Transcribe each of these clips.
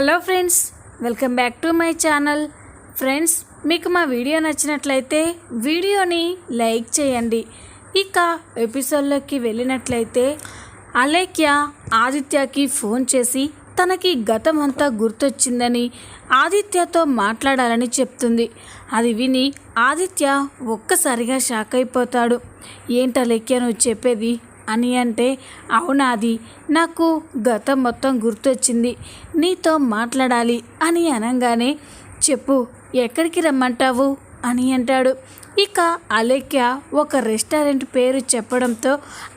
Hello friends welcome back to my channel. Friends మీకు మా video నచ్చినట్లయితే వీడియోని లైక్ చేయండి. ఇక ఎపిసోడ్లోకి వెళ్ళినట్లయితే అలేఖ్య ఆదిత్యకి ఫోన్ చేసి తనకి గతం అంతా గుర్తొచ్చిందని ఆదిత్యతో మాట్లాడాలని చెప్తుంది. అది విని ఆదిత్య ఒక్కసారిగా షాక్ అయిపోతాడు. ఏంటలేఖ్య నువ్వు చెప్పేది అని అంటే అవునాది నాకు గతం మొత్తం గుర్తొచ్చింది. నీతో మాట్లాడాలి అని అనగానే చెప్పు ఎక్కడికి రమ్మంటావు? అని అంటాడు. ఇక అలేఖ్య ఒక రెస్టారెంట్ పేరు చెప్పడంతో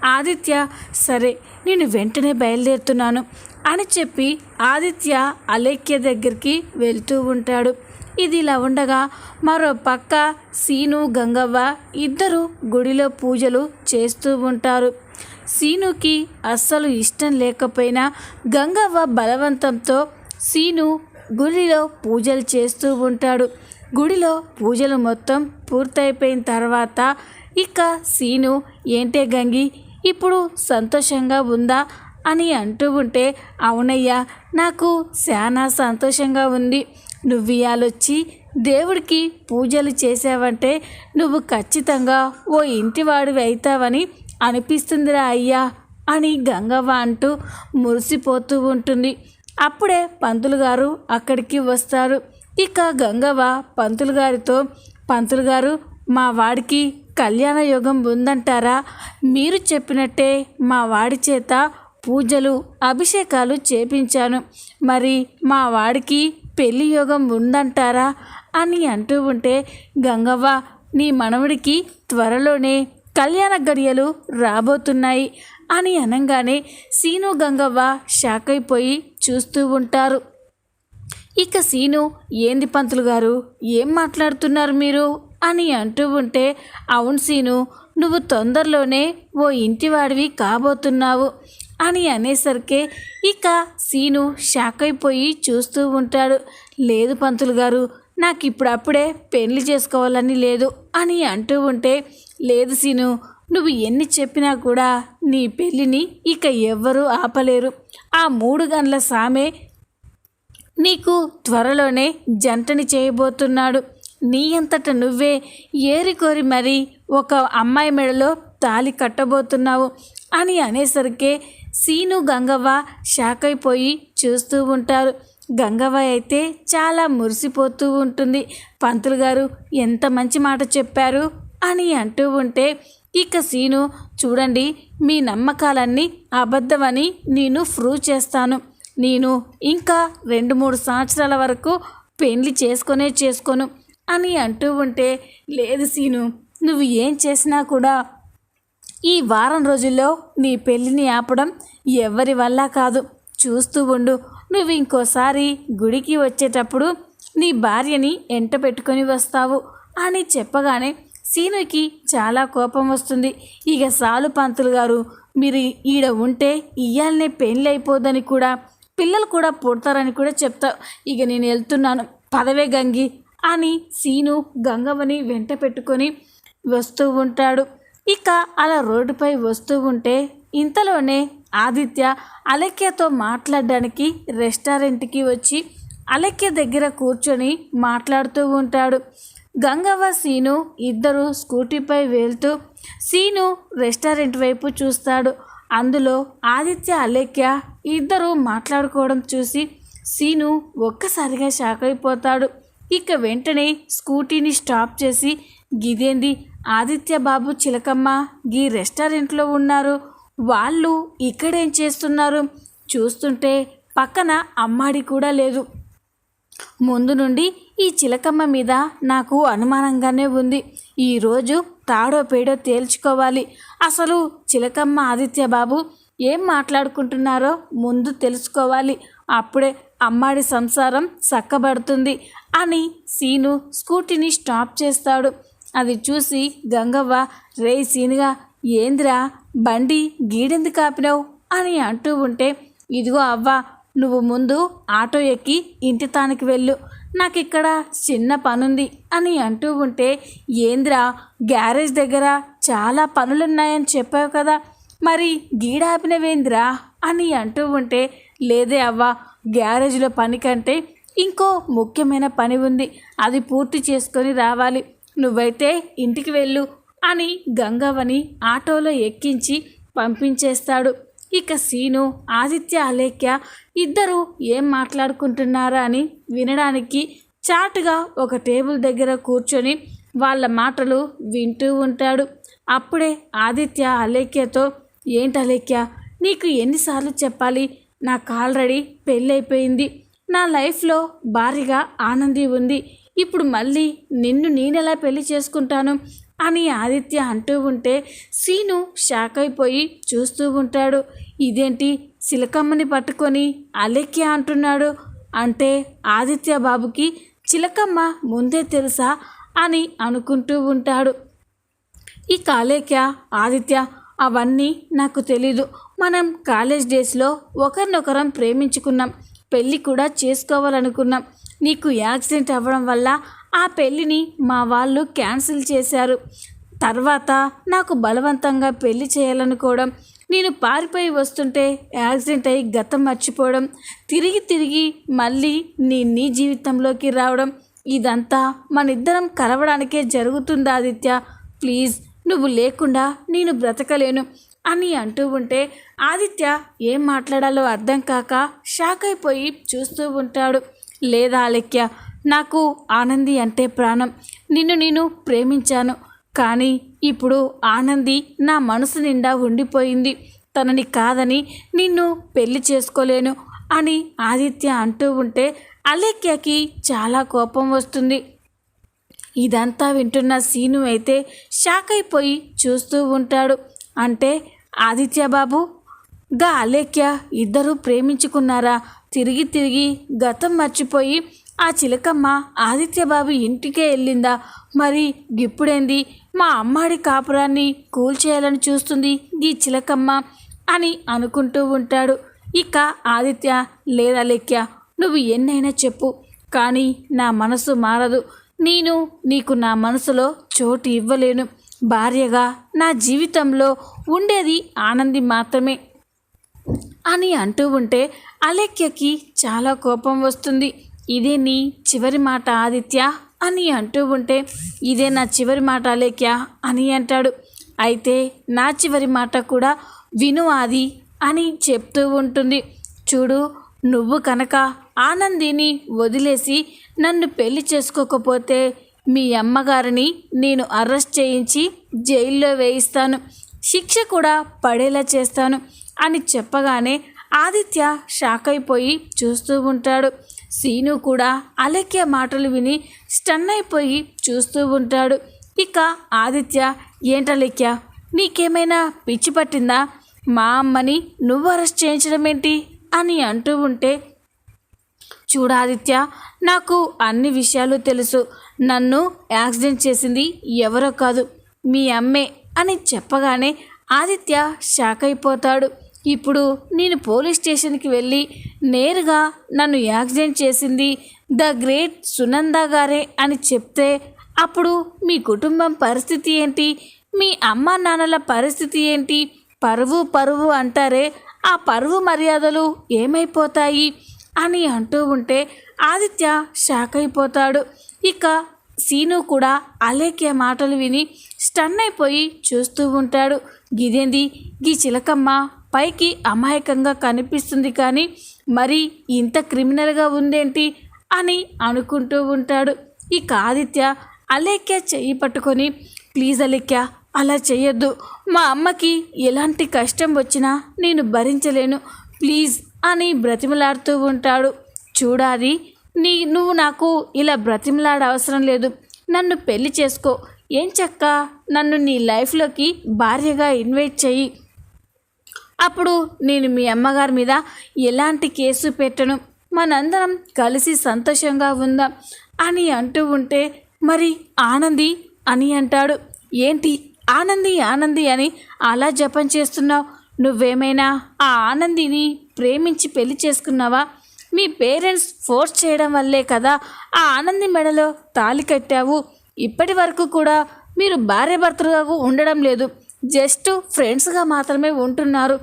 ఆదిత్య సరే నేను వెంటనే బయలుదేరుతున్నాను అని చెప్పి ఆదిత్య అలేఖ్య దగ్గరికి వెళ్తూ ఉంటాడు. ఇది ఇలా ఉండగా మరో పక్క సీను గంగవ్వ ఇద్దరు గుడిలో పూజలు చేస్తూ ఉంటారు. సీనుకి అస్సలు ఇష్టం లేకపోయినా గంగవ్వ బలవంతంతో సీను గుడిలో పూజలు చేస్తూ ఉంటాడు. గుడిలో పూజలు మొత్తం పూర్తయిపోయిన తర్వాత ఇక సీను ఏంటే గంగి ఇప్పుడు సంతోషంగా ఉందా? అని అంటూ ఉంటే అవునయ్యా నాకు చాలా సంతోషంగా ఉంది. నువ్వు ఇయాలొచ్చి దేవుడికి పూజలు చేసావంటే నువ్వు ఖచ్చితంగా ఓ ఇంటివాడివి అవుతావని అనిపిస్తుందిరా అయ్యా అని గంగవ్వ అంటూ మురిసిపోతూ ఉంటుంది. అప్పుడే పంతులు గారు అక్కడికి వస్తారు. ఇక గంగవ్వ పంతులు గారితో పంతులు గారు మా వాడికి కళ్యాణ యోగం ఉందంటారా? మీరు చెప్పినట్టే మా వాడి చేత పూజలు అభిషేకాలు చేపించాను. మరి మా వాడికి పెళ్ళి యోగం ఉందంటారా? అని అంటూ ఉంటే గంగవ్వ నీ మనవడికి త్వరలోనే కళ్యాణ గడియలు రాబోతున్నాయి అని అనగానే సీను గంగవ్వ షాక్ అయిపోయి చూస్తూ ఉంటారు. ఇక సీను ఏంది పంతులు గారు ఏం మాట్లాడుతున్నారు మీరు? అని అంటూ ఉంటే అవును సీను నువ్వు తొందరలోనే ఓ ఇంటివాడివి కాబోతున్నావు అని అనేసరికి ఇక సీను షాక్ అయిపోయి చూస్తూ ఉంటాడు. లేదు పంతులు గారు నాకు ఇప్పుడప్పుడే పెళ్ళి చేసుకోవాలని లేదు అని అంటూ ఉంటే లేదు సీను నువ్వు ఎన్ని చెప్పినా కూడా నీ పెళ్ళిని ఇక ఎవ్వరూ ఆపలేరు. ఆ మూడు గంటల సామే నీకు త్వరలోనే జంటని చేయబోతున్నాడు. నీ అంతట నువ్వే ఏరికోరి మరి ఒక అమ్మాయి మెడలో తాలి కట్టబోతున్నావు అని అనేసరికే సీను గంగవ్వ షాక్ అయిపోయి చూస్తూ ఉంటారు. గంగవ్వ అయితే చాలా మురిసిపోతూ ఉంటుంది. పంతులు గారు ఎంత మంచి మాట చెప్పారు? అని అంటూ ఉంటే ఇక సీను చూడండి మీ నమ్మకాలన్నీ అబద్ధమని నేను ప్రూవ్ చేస్తాను. నేను ఇంకా రెండు మూడు సంవత్సరాల వరకు పెళ్ళి చేసుకొనే చేసుకోను అని అంటూ ఉంటే లేదు సీను నువ్వు ఏం చేసినా కూడా ఈ వారం రోజుల్లో నీ పెళ్ళిని ఆపడం ఎవరి వల్ల కాదు. చూస్తూ ఉండు నువ్వు ఇంకోసారి గుడికి వచ్చేటప్పుడు నీ భార్యని ఎంట పెట్టుకొని వస్తావు అని చెప్పగానే సీనుకి చాలా కోపం వస్తుంది. ఇక సాలు పంతులు గారు మీరు ఈడ ఉంటే ఇయ్యాలనే పెళ్ళి అయిపోదని కూడా పిల్లలు కూడా పుడతారని కూడా చెప్తా ఇక నేను వెళ్తున్నాను. పదవే గంగి అని సీను గంగవ్వని వెంట పెట్టుకొని వస్తూ ఉంటాడు. ఇక అలా రోడ్డుపై వస్తూ ఉంటే ఇంతలోనే ఆదిత్య అలక్యతో మాట్లాడడానికి రెస్టారెంట్కి వచ్చి అలక్య దగ్గర కూర్చొని మాట్లాడుతూ ఉంటాడు. గంగవ్వ సీను ఇద్దరు స్కూటీపై వెళ్తూ సీను రెస్టారెంట్ వైపు చూస్తాడు. అందులో ఆదిత్య అలేఖ్య ఇద్దరు మాట్లాడుకోవడం చూసి సీను ఒక్కసారిగా షాక్ అయిపోతాడు. ఇక వెంటనే స్కూటీని స్టాప్ చేసి గిదేంది ఆదిత్య బాబు చిలకమ్మ గీ రెస్టారెంట్లో ఉన్నారు. వాళ్ళు ఇక్కడేం చేస్తున్నారు? చూస్తుంటే పక్కన అమ్మాడి కూడా లేదు. ముందు నుండి ఈ చిలకమ్మ మీద నాకు అనుమానంగానే ఉంది. ఈరోజు తాడో పేడో తేల్చుకోవాలి. అసలు చిలకమ్మ ఆదిత్య బాబు ఏం మాట్లాడుకుంటున్నారో ముందు తెలుసుకోవాలి. అప్పుడే అమ్మాడి సంసారం చక్కబడుతుంది అని సీను స్కూటీని స్టాప్ చేస్తాడు. అది చూసి గంగవ్వ రే సీనుగా ఏందిరా బండి గీడెందు కాపినావు అని అంటూ ఉంటే ఇదిగో అవ్వ నువ్వు ముందు ఆటో ఎక్కి ఇంటి తానికి వెళ్ళు. నాకు ఇక్కడ చిన్న పనుంది అని అంటూ ఉంటే ఏంద్రా గ్యారేజ్ దగ్గర చాలా పనులున్నాయని చెప్పావు కదా మరి గీడాపినవేంద్రా? అని అంటూ ఉంటే లేదే అవ్వ గ్యారేజ్లో పని కంటే ఇంకో ముఖ్యమైన పని ఉంది అది పూర్తి చేసుకొని రావాలి. నువ్వైతే ఇంటికి వెళ్ళు అని గంగవ్వని ఆటోలో ఎక్కించి పంపించేస్తాడు. ఇక సీను ఆదిత్య అలేఖ్య ఇద్దరు ఏం మాట్లాడుకుంటున్నారా అని వినడానికి చాటుగా ఒక టేబుల్ దగ్గర కూర్చొని వాళ్ళ మాటలు వింటూ ఉంటాడు. అప్పుడే ఆదిత్య అలేఖ్యతో ఏంటి అలేఖ్య నీకు ఎన్నిసార్లు చెప్పాలి? నాకు ఆల్రెడీ పెళ్ళైపోయింది. నా లైఫ్లో భారీగా ఆనంది ఉంది. ఇప్పుడు మళ్ళీ నిన్ను నేనెలా పెళ్ళి చేసుకుంటాను? అని ఆదిత్య అంటూ ఉంటే సీను షాక్ అయిపోయి చూస్తూ ఉంటాడు. ఇదేంటి చిలకమ్మని పట్టుకొని అలెక్య అంటున్నాడు? అంటే ఆదిత్య బాబుకి చిలకమ్మ ముందే తెలుసా అని అనుకుంటూ ఉంటాడు. ఈ కాలేక్య ఆదిత్య అవన్నీ నాకు తెలీదు. మనం కాలేజ్ డేస్లో ఒకరినొకరం ప్రేమించుకున్నాం. పెళ్ళి కూడా చేసుకోవాలనుకున్నాం. నీకు యాక్సిడెంట్ అవ్వడం వల్ల ఆ పెళ్ళిని మా వాళ్ళు క్యాన్సిల్ చేశారు. తర్వాత నాకు బలవంతంగా పెళ్ళి చేయాలనుకోవడం నేను పారిపోయి వస్తుంటే యాక్సిడెంట్ అయ్యి గతం మర్చిపోవడం తిరిగి తిరిగి మళ్ళీ నీ నీ జీవితంలోకి రావడం ఇదంతా మనిద్దరం కలవడానికే జరుగుతుందా ఆదిత్య? ప్లీజ్ నువ్వు లేకుండా నేను బ్రతకలేను అని అంటూ ఉంటే ఆదిత్య ఏం మాట్లాడాలో అర్థం కాక షాక్ అయిపోయి చూస్తూ ఉంటాడు. లేదా అలెక్య నాకు ఆనంది అంటే ప్రాణం. నిన్ను నేను ప్రేమించాను. కానీ ఇప్పుడు ఆనంది నా మనసు నిండా ఉండిపోయింది. తనని కాదని నిన్ను పెళ్ళి చేసుకోలేను అని ఆదిత్య అంటూ ఉంటే అలేఖ్యకి చాలా కోపం వస్తుంది. ఇదంతా వింటున్న సీను అయితే షాక్ అయిపోయి చూస్తూ ఉంటాడు. అంటే ఆదిత్య బాబు గా అలేఖ్య ఇద్దరూ ప్రేమించుకున్నారా? తిరిగి తిరిగి గతం మర్చిపోయి ఆ చిలకమ్మ ఆదిత్యబాబు ఇంటికే వెళ్ళిందా? మరి గిప్పుడేంది మా అమ్మాడి కాపురాన్ని కూల్చేయాలని చూస్తుంది ఈ చిలకమ్మ అని అనుకుంటూ ఉంటాడు. ఇక ఆదిత్య లేదా లెక్య నువ్వు ఎన్నైనా చెప్పు. కానీ నా మనసు మారదు. నేను నీకు నా మనసులో చోటు ఇవ్వలేను. భార్యగా నా జీవితంలో ఉండేది ఆనంది మాత్రమే అని అంటూ ఉంటే అలేఖ్యకి చాలా కోపం వస్తుంది. ఇదే నీ చివరి మాట ఆదిత్య అని అంటూ ఉంటే ఇదే నా చివరి మాట అలేఖ్య అని అంటాడు. అయితే నా చివరి మాట కూడా విను ఆది అని చెప్తూ ఉంటుంది. చూడు నువ్వు కనుక ఆనందిని వదిలేసి నన్ను పెళ్ళి చేసుకోకపోతే మీ అమ్మగారిని నేను అరెస్ట్ చేయించి జైల్లో వేయిస్తాను. శిక్ష కూడా పడేలా చేస్తాను అని చెప్పగానే ఆదిత్య షాక్ అయిపోయి చూస్తూ ఉంటాడు. సీను కూడా అలెక్య మాటలు విని స్టన్ అయిపోయి చూస్తూ ఉంటాడు. ఇక ఆదిత్య ఏంటలెక్య నీకేమైనా పిచ్చి పట్టిందా? మా అమ్మని నువ్వు అరెస్ట్ చేయించడం ఏంటి అని అంటూ ఉంటే చూడాదిత్య నాకు అన్ని విషయాలు తెలుసు. నన్ను యాక్సిడెంట్ చేసింది ఎవరో కాదు మీ అమ్మే అని చెప్పగానే ఆదిత్య షాక్ అయిపోతాడు. ఇప్పుడు నేను పోలీస్ స్టేషన్కి వెళ్ళి నేరుగా నన్ను యాక్సిడెంట్ చేసింది ద గ్రేట్ సునంద గారే అని చెప్తే అప్పుడు మీ కుటుంబం పరిస్థితి ఏంటి? మీ అమ్మ నాన్నల పరిస్థితి ఏంటి? పరువు పరువు అంటారే ఆ పరువు మర్యాదలు ఏమైపోతాయి? అని అంటూ ఉంటే ఆదిత్య షాక్ అయిపోతాడు. ఇక సీను కూడా అలేఖ్య మాటలు విని స్టన్ అయిపోయి చూస్తూ ఉంటాడు. గిదేంది? గీ చిలకమ్మ పైకి అమాయకంగా కనిపిస్తుంది కానీ మరి ఇంత క్రిమినల్గా ఉందేంటి అని అనుకుంటూ ఉంటాడు. ఇక ఆదిత్య అలేఖ్య చెయ్యి పట్టుకొని ప్లీజ్ అలేఖ్య అలా చేయొద్దు మా అమ్మకి ఎలాంటి కష్టం వచ్చినా నేను భరించలేను. ప్లీజ్ అని బ్రతిమలాడుతూ ఉంటాడు. చూడాది నీ నువ్వు నాకు ఇలా బ్రతిమలాడ అవసరం లేదు. నన్ను పెళ్ళి చేసుకో. ఏం చక్క నన్ను నీ లైఫ్లోకి భార్యగా ఇన్వైట్ చెయ్యి. అప్పుడు నేను మీ అమ్మగారి మీద ఎలాంటి కేసు పెట్టను? మనందరం కలిసి సంతోషంగా ఉందాం అని అంటూ ఉంటే మరి ఆనంది అని అంటాడు. ఏంటి? ఆనంది ఆనంది అని అలా జపం చేస్తున్నావు? నువ్వేమైనా ఆ ఆనందిని ప్రేమించి పెళ్ళి చేసుకున్నావా? మీ పేరెంట్స్ ఫోర్స్ చేయడం వల్లే కదా ఆ ఆనంది మెడలో తాళి కట్టావు. ఇప్పటి వరకు కూడా మీరు భార్య భర్తలుగా ఉండడం లేదు. జస్ట్ ఫ్రెండ్స్గా మాత్రమే ఉంటున్నారు.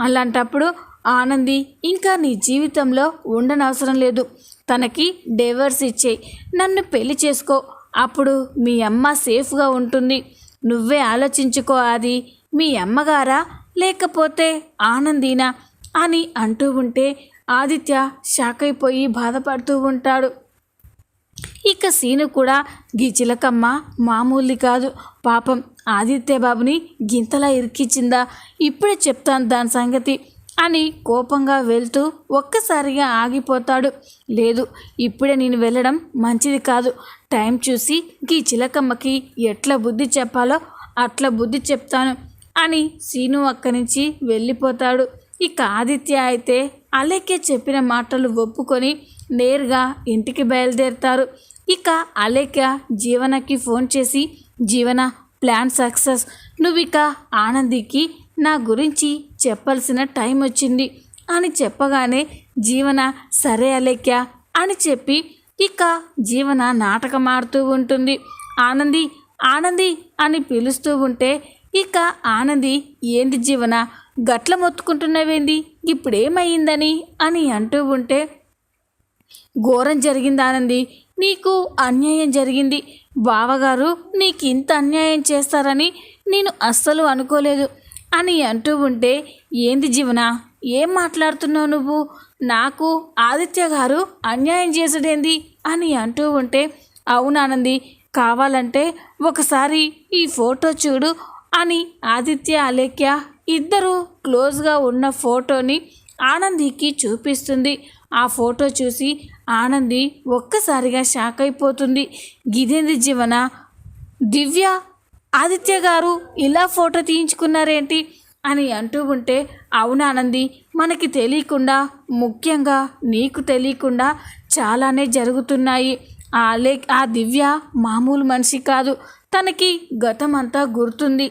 అలాంటప్పుడు ఆనంది ఇంకా నీ జీవితంలో ఉండనవసరం లేదు. తనకి డైవర్స్ ఇచ్చేయి. నన్ను పెళ్ళి చేసుకో. అప్పుడు మీ అమ్మ సేఫ్గా ఉంటుంది. నువ్వే ఆలోచించుకో అది మీ అమ్మగారా? లేకపోతే ఆనందీనా? అని అంటూ ఉంటే ఆదిత్య షాక్ అయిపోయి బాధపడుతూ ఉంటాడు. ఇక సీను కూడా గీ చిలకమ్మ మామూలు కాదు. పాపం ఆదిత్య బాబుని గింతలా ఇరికిచ్చిందా? ఇప్పుడే చెప్తాను దాని సంగతి అని కోపంగా వెళ్తూ ఒక్కసారిగా ఆగిపోతాడు. లేదు ఇప్పుడే నేను వెళ్ళడం మంచిది కాదు. టైం చూసి గీ చిలకమ్మకి ఎట్లా బుద్ధి చెప్పాలో అట్లా బుద్ధి చెప్తాను అని సీను అక్కడి నుంచి వెళ్ళిపోతాడు. ఇక ఆదిత్య అయితే అలాగే చెప్పిన మాటలు ఒప్పుకొని నేరుగా ఇంటికి బయలుదేరుతారు. ఇక అలేఖ్య జీవనకి ఫోన్ చేసి జీవన ప్లాన్ సక్సెస్. నువ్వు ఇక ఆనందికి నా గురించి చెప్పాల్సిన టైం వచ్చింది అని చెప్పగానే జీవన సరే అలేఖ్య అని చెప్పి ఇక జీవన నాటకం ఆడుతూ ఉంటుంది. ఆనంది ఆనంది అని పిలుస్తూ ఉంటే ఇక ఆనంది ఏంటి జీవన గట్ల మొత్తుకుంటున్నావేంది? ఇప్పుడేమైందని అని అంటూ ఉంటే ఘోరం జరిగింది ఆనంది నీకు అన్యాయం జరిగింది. బావగారు నీకు ఇంత అన్యాయం చేస్తారని నేను అస్సలు అనుకోలేదు. అని అంటూ ఉంటే ఏంది జీవన ఏం మాట్లాడుతున్నావు నువ్వు? నాకు ఆదిత్య గారు అన్యాయం చేసుడేంది అని అంటూ ఉంటే అవునానంది కావాలంటే ఒకసారి ఈ ఫోటో చూడు అని ఆదిత్య అలేఖ్య ఇద్దరు క్లోజ్గా ఉన్న ఫోటోని ఆనందికి చూపిస్తుంది. ఆ ఫోటో చూసి ఆనంది ఒక్కసారిగా షాక్ అయిపోతుంది. గిదేంది జీవన? దివ్య ఆదిత్య గారు ఇలా ఫోటో తీయించుకున్నారేంటి? అని అంటూ ఉంటే అవునానంది మనకి తెలియకుండా ముఖ్యంగా నీకు తెలియకుండా చాలానే జరుగుతున్నాయి. ఆ లే ఆ దివ్య మామూలు మనిషి కాదు. తనకి గతమంతా గుర్తుంది.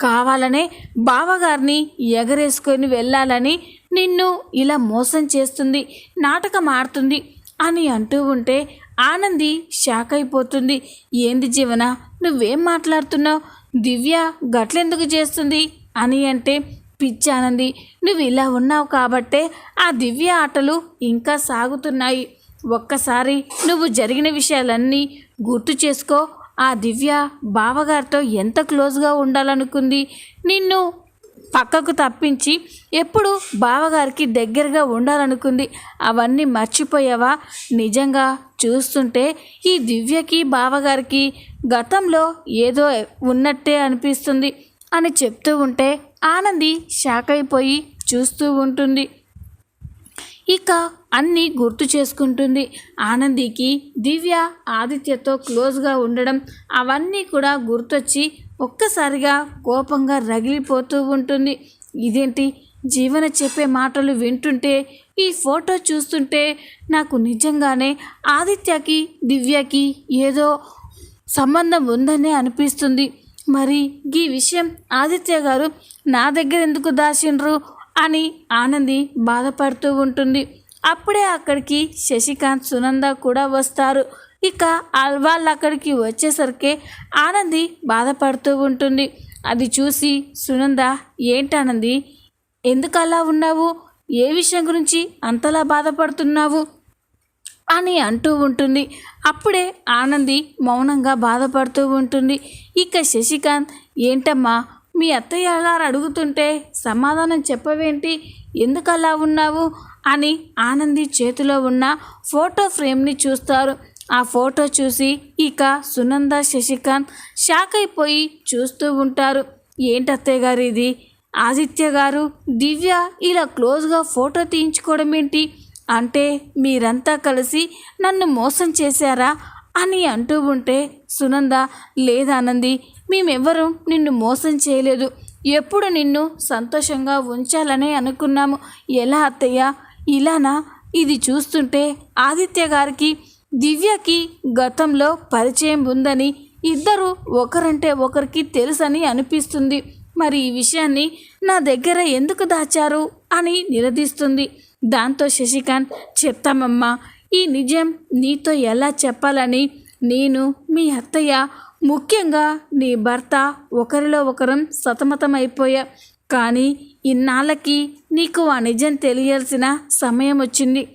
కావాలనే బావగారిని ఎగరేసుకొని వెళ్ళాలని నిన్ను ఇలా మోసం చేస్తుంది నాటకం ఆడుతుంది అని అంటూ ఉంటే ఆనంది షాక్ అయిపోతుంది. ఏంది జీవన నువ్వేం మాట్లాడుతున్నావు? దివ్య గట్లెందుకు చేస్తుంది అని అంటే పిచ్చి ఆనంది నువ్వు ఇలా ఉన్నావు కాబట్టే ఆ దివ్య ఆటలు ఇంకా సాగుతున్నాయి. ఒక్కసారి నువ్వు జరిగిన విషయాలన్నీ గుర్తు చేసుకో. ఆ దివ్య బావగారితో ఎంత క్లోజ్గా ఉండాలనుకుంది? నిన్ను పక్కకు తప్పించి ఎప్పుడు బావగారికి దగ్గరగా ఉండాలనుకుంది. అవన్నీ మర్చిపోయావా? నిజంగా చూస్తుంటే ఈ దివ్యకి బావగారికి గతంలో ఏదో ఉన్నట్టే అనిపిస్తుంది అని చెప్తూ ఉంటే ఆనంది షాక్ అయిపోయి చూస్తూ ఉంటుంది. ఇక అన్నీ గుర్తు చేసుకుంటుంది. ఆనందికి దివ్య ఆదిత్యతో క్లోజ్గా ఉండడం అవన్నీ కూడా గుర్తొచ్చి ఒక్కసారిగా కోపంగా రగిలిపోతూ ఉంటుంది. ఇదేంటి? జీవన చెప్పే మాటలు వింటుంటే ఈ ఫోటో చూస్తుంటే నాకు నిజంగానే ఆదిత్యకి దివ్యకి ఏదో సంబంధం ఉందనే అనిపిస్తుంది. మరి ఈ విషయం ఆదిత్య గారు నా దగ్గర ఎందుకు దాచిండ్రు అని ఆనంది బాధపడుతూ ఉంటుంది. అప్పుడే అక్కడికి శశికాంత్ సునంద కూడా వస్తారు. ఇక వాళ్ళు అక్కడికి వచ్చేసరికి ఆనంది బాధపడుతూ ఉంటుంది. అది చూసి సునంద ఏంటానంది ఎందుకు అలా ఉన్నావు? ఏ విషయం గురించి అంతలా బాధపడుతున్నావు? అని అంటూ ఉంటుంది. అప్పుడే ఆనంది మౌనంగా బాధపడుతూ ఉంటుంది. ఇక శశికాంత్ ఏంటమ్మా? మీ అత్తయ్య గారు అడుగుతుంటే సమాధానం చెప్పవేంటి? ఎందుకు అలా ఉన్నావు? అని ఆనంది చేతిలో ఉన్న ఫోటో ఫ్రేమ్ని చూస్తారు. ఆ ఫోటో చూసి ఇక సునంద శశికాంత్ షాక్ అయిపోయి చూస్తూ ఉంటారు. ఏంటత్తయ్య గారు ఇది? ఆదిత్య గారు దివ్య ఇలా క్లోజ్గా ఫోటో తీయించుకోవడం ఏంటి? అంటే మీరంతా కలిసి నన్ను మోసం చేశారా? అని అంటూ ఉంటే సునంద లేదానంది మేమెవ్వరూ నిన్ను మోసం చేయలేదు. ఎప్పుడు నిన్ను సంతోషంగా ఉంచాలనే అనుకున్నాము. ఎలా అత్తయ్య? ఇలానా? ఇది చూస్తుంటే ఆదిత్య గారికి దివ్యకి గతంలో పరిచయం ఉందని ఇద్దరు ఒకరంటే ఒకరికి తెలుసని అనిపిస్తుంది. మరి ఈ విషయాన్ని నా దగ్గర ఎందుకు దాచారు అని నిలదీస్తుంది. దాంతో శశికాంత్ చెప్తామమ్మా ఈ నిజం నీతో ఎలా చెప్పాలని? నేను మీ అత్తయ్య ముఖ్యంగా నీ భర్త ఒకరిలో ఒకరం సతమతమైపోయా. కానీ ఇన్నాళ్ళకి నీకు ఆ నిజం తెలియాల్సిన సమయం వచ్చింది.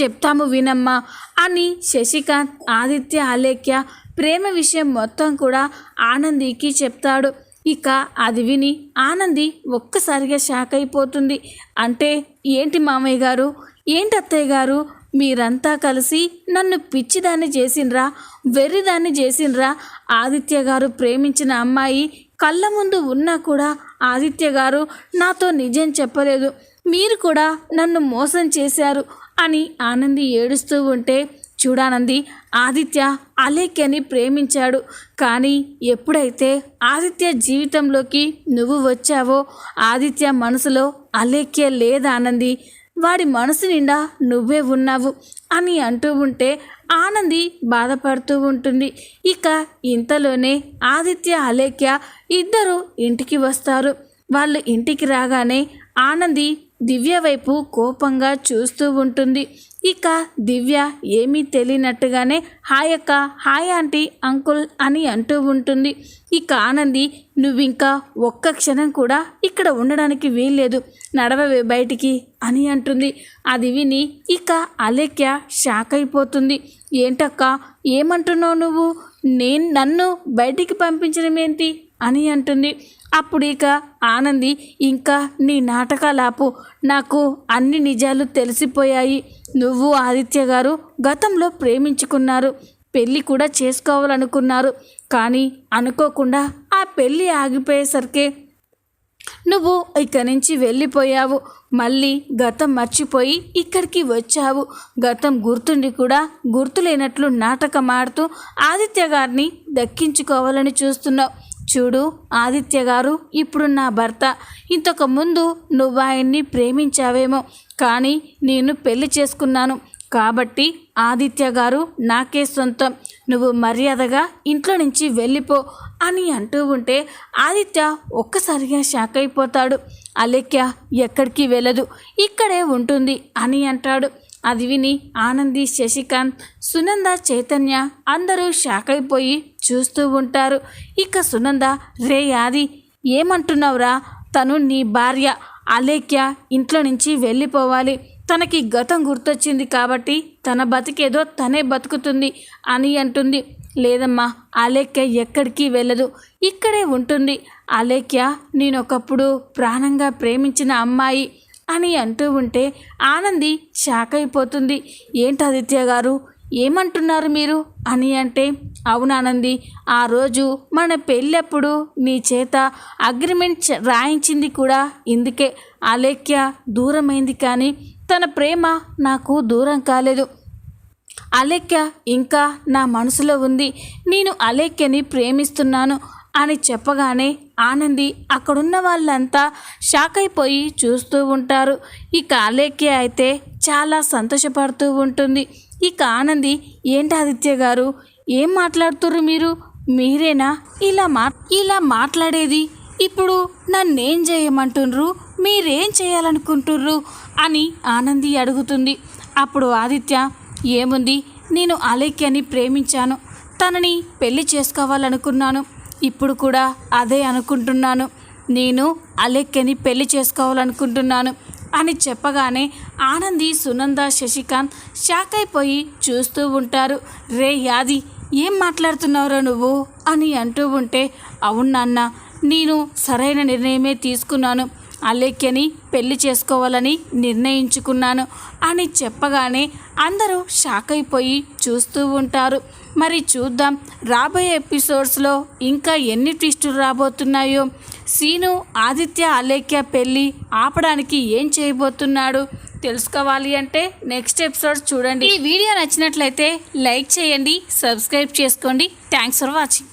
చెప్తాము వినమ్మా అని శశికాంత్ ఆదిత్య ఆలేఖ్య ప్రేమ విషయం మొత్తం కూడా ఆనందికి చెప్తాడు. ఇక అది విని ఆనంది ఒక్కసారిగా షాక్ అయిపోతుంది. అంటే ఏంటి మామయ్య గారు? ఏంటి అత్తయ్య గారు? మీరంతా కలిసి నన్ను పిచ్చిదాన్ని చేసిండ్రా వెర్రిదాన్ని చేసిండ్రా? ఆదిత్య గారు ప్రేమించిన అమ్మాయి కళ్ళ ముందు ఉన్నా కూడా ఆదిత్య గారు నాతో నిజం చెప్పలేదు. మీరు కూడా నన్ను మోసం చేశారు. అని ఆనంది ఏడుస్తూ ఉంటే చూడానంది ఆదిత్య అలేఖ్యని ప్రేమించాడు. కానీ ఎప్పుడైతే ఆదిత్య జీవితంలోకి నువ్వు వచ్చావో ఆదిత్య మనసులో అలేఖ్య లేదానంది వాడి మనసు నిండా నువ్వే ఉన్నావు అని అంటూ ఉంటే ఆనంది బాధపడుతూ ఉంటుంది. ఇక ఇంతలోనే ఆదిత్య అలేఖ్య ఇద్దరు ఇంటికి వస్తారు. వాళ్ళు ఇంటికి రాగానే ఆనంది దివ్య వైపు కోపంగా చూస్తూ ఉంటుంది. ఇక దివ్య ఏమీ తెలియనట్టుగానే హాయ్ అక్క హాయ్ ఆంటీ అంకుల్ అని అంటూ ఉంటుంది. ఇక ఆనంది నువ్వింకా ఒక్క క్షణం కూడా ఇక్కడ ఉండడానికి వీల్లేదు నడవవే బయటికి అని అంటుంది. అది విని ఇక అలేఖ్య షాక్ అయిపోతుంది. ఏంటక్క ఏమంటున్నావు నువ్వు? నేను నన్ను బయటికి పంపించడం ఏంటి? అని అంటుంది. అప్పుడు ఇక ఆనంది ఇంకా నీ నాటకాలాపు నాకు అన్ని నిజాలు తెలిసిపోయాయి. నువ్వు ఆదిత్య గారు గతంలో ప్రేమించుకున్నారు. పెళ్ళి కూడా చేసుకోవాలనుకున్నారు. కానీ అనుకోకుండా ఆ పెళ్ళి ఆగిపోయేసరికి నువ్వు ఇక్కడి నుంచి వెళ్ళిపోయావు. మళ్ళీ గతం మర్చిపోయి ఇక్కడికి వచ్చావు. గతం గుర్తుండి కూడా గుర్తులేనట్లు నాటకం ఆడుతూ ఆదిత్య గారిని దక్కించుకోవాలని చూస్తున్నావు. చూడు ఆదిత్య గారు ఇప్పుడు నా భర్త. ఇంతకు ముందు నువ్వు ఆయన్ని ప్రేమించావేమో కానీ నేను పెళ్ళి చేసుకున్నాను. కాబట్టి ఆదిత్య గారు నాకే సొంతం. నువ్వు మర్యాదగా ఇంట్లో నుంచి వెళ్ళిపో అని అంటూ ఉంటే ఆదిత్య ఒక్కసారిగా షాక్ అయిపోతాడు. అలేఖ్య ఎక్కడికి వెళ్ళదు ఇక్కడే ఉంటుంది అని అంటాడు. అది విని ఆనంది శశికాంత్ సునంద చైతన్య అందరూ షాక్ అయిపోయి చూస్తూ ఉంటారు. ఇక సునంద రే యాది ఏమంటున్నావురా? తను నీ భార్య అలేఖ్య ఇంట్లో నుంచి వెళ్ళిపోవాలి. తనకి గతం గుర్తొచ్చింది కాబట్టి తన బతికేదో తనే బతుకుతుంది అని అంటుంది. లేదమ్మా అలేఖ్య ఎక్కడికి వెళ్ళదు. ఇక్కడే ఉంటుంది. అలేఖ్య నేను ఒకప్పుడు ప్రాణంగా ప్రేమించిన అమ్మాయి అని అంటూ ఉంటే ఆనంది షాక్ అయిపోతుంది. ఏంటి ఆదిత్య గారు? ఏమంటున్నారు మీరు? అని అంటే అవునానంది ఆ రోజు మన పెళ్ళప్పుడు నీ చేత అగ్రిమెంట్ రాయించింది కూడా. ఇందుకే అలేఖ్య దూరమైంది కానీ తన ప్రేమ నాకు దూరం కాలేదు. అలేఖ్య ఇంకా నా మనసులో ఉంది. నేను అలేఖ్యని ప్రేమిస్తున్నాను అని చెప్పగానే ఆనంది అక్కడున్న వాళ్ళంతా షాక్ అయిపోయి చూస్తూ ఉంటారు. ఇక అలేఖ్య అయితే చాలా సంతోషపడుతూ ఉంటుంది. ఇక ఆనంది ఏంటి ఆదిత్య గారు? ఏం మాట్లాడుతుర్రు మీరు? మీరేనా? ఇలా మా ఇలా మాట్లాడేది? ఇప్పుడు నన్నేం చేయమంటుండ్రు? మీరేం చేయాలనుకుంటుర్రు? అని ఆనంది అడుగుతుంది. అప్పుడు ఆదిత్య ఏముంది? నేను అలేఖ్యని ప్రేమించాను. తనని పెళ్ళి చేసుకోవాలనుకున్నాను. ఇప్పుడు కూడా అదే అనుకుంటున్నాను. నేను అలేఖ్యని పెళ్ళి చేసుకోవాలనుకుంటున్నాను. అని చెప్పగానే ఆనంది సునంద శశికాంత్ షాక్ అయిపోయి చూస్తూ ఉంటారు. రే యాది ఏం మాట్లాడుతున్నావురా నువ్వు? అని అంటూ ఉంటే అవును నాన్న నేను సరైన నిర్ణయమే తీసుకున్నాను. అలేఖ్యని పెళ్ళి చేసుకోవాలని నిర్ణయించుకున్నాను అని చెప్పగానే అందరూ షాక్ అయిపోయి చూస్తూ ఉంటారు. మరి చూద్దాం రాబోయే ఎపిసోడ్స్లో ఇంకా ఎన్ని ట్విస్టులు రాబోతున్నాయో? సీను ఆదిత్య అలేఖ్య పెళ్ళి ఆపడానికి ఏం చేయబోతున్నాడు తెలుసుకోవాలి అంటే నెక్స్ట్ ఎపిసోడ్ చూడండి. ఈ వీడియో నచ్చినట్లయితే లైక్ చేయండి సబ్స్క్రైబ్ చేసుకోండి. Thanks for watching